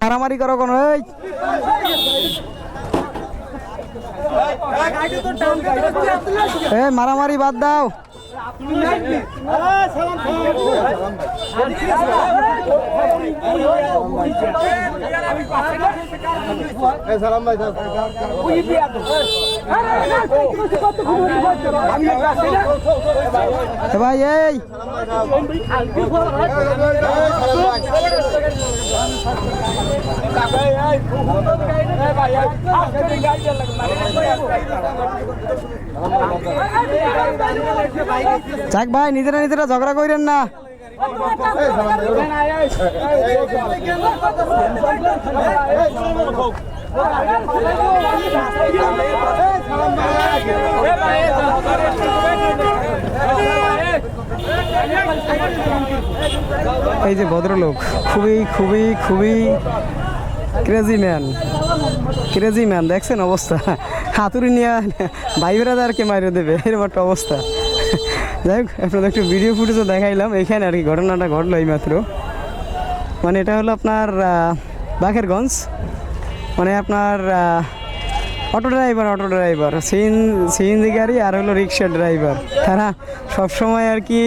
মারামারি করো কোন মারামারি বাদ দাও। সালাম ভাই। এই। যাক ভাই নিজেরা নিজেরা ঝগড়া করেন না। এই যে ভদ্রলোক, খুবই খুবই খুবই ক্রেজি ম্যান ক্রেজি ম্যান দেখছেন অবস্থা? হাতুড়ি নিয়ে ভাই ব্রাদারকে মারিয়ে দেবে, এরকম একটা অবস্থা। যাই হোক আপনাদের একটু ভিডিও ফুটেজও দেখাইলাম এখানে আর কি ঘটনাটা ঘটলো এই মাত্র মানে এটা হলো আপনার আহ, বাকেরগঞ্জ মানে আপনার অটো ড্রাইভার অটো ড্রাইভার সিএন সিএনজি গাড়ি আর হলো রিক্সা ড্রাইভার তারা সবসময় আর কি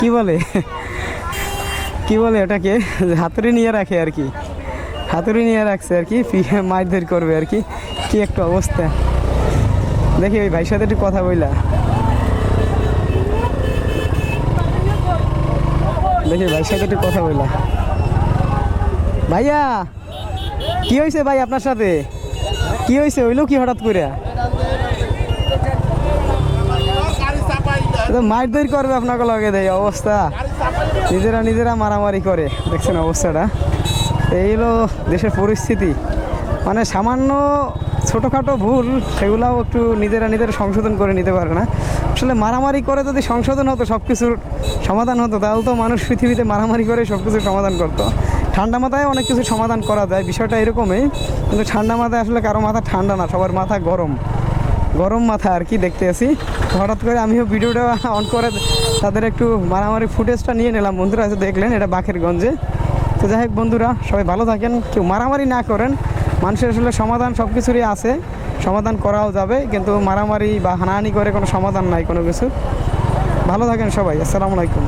কি বলে? কি বলে ওটাকে? হাতুড়ি নিয়ে রাখে আর কি। হাতুড়ি নিয়ে রাখছে আর কি মারধর করবে আর কি। কি একটা অবস্থা। দেখি ওই ভাইয়ের সাথে একটু কথা বইলা। দেখি ভাইয়ের সাথে একটু কথা বইলা ভাইয়া, কি হয়েছে ভাই আপনার সাথে? কি হয়েছে? হইল কি হঠাৎ করে? মারধর করবে আপনাকে লগে দেয় অবস্থা। নিজেরা নিজেরা মারামারি করে, দেখছেন অবস্থাটা। এই হলো দেশের পরিস্থিতি। মানে সামান্য ছোটোখাটো ভুল, সেগুলাও একটু নিজেরা নিজেরা সংশোধন করে নিতে পারে না। আসলে মারামারি করে যদি সংশোধন হতো সব কিছুর সমাধান হতো, তাহলে তো মানুষ পৃথিবীতে মারামারি করে সব কিছুর সমাধান করতো। ঠান্ডা মাথায় অনেক কিছু সমাধান করা যায়, বিষয়টা এরকমই। কিন্তু ঠান্ডা মাথায় আসলে কারও মাথা ঠান্ডা না, সবার মাথা গরম। গরম মাথা আর কি দেখতে আছি। হঠাৎ করে আমিও ভিডিওটা অন করে তাদের একটু মারামারি ফুটেজটা নিয়ে নিলাম। বন্ধুরা আছে দেখলেন, এটা বাখেরগঞ্জে তো যাই হোক বন্ধুরা, সবাই ভালো থাকেন। কেউ মারামারি না করেন। মানুষের আসলে সমাধান সব কিছুরই আছে। সমাধান করাও যাবে, কিন্তু মারামারি বা হানাহানি করে কোনো সমাধান নাই কোনো কিছু। ভালো থাকেন সবাই, আসসালামু আলাইকুম।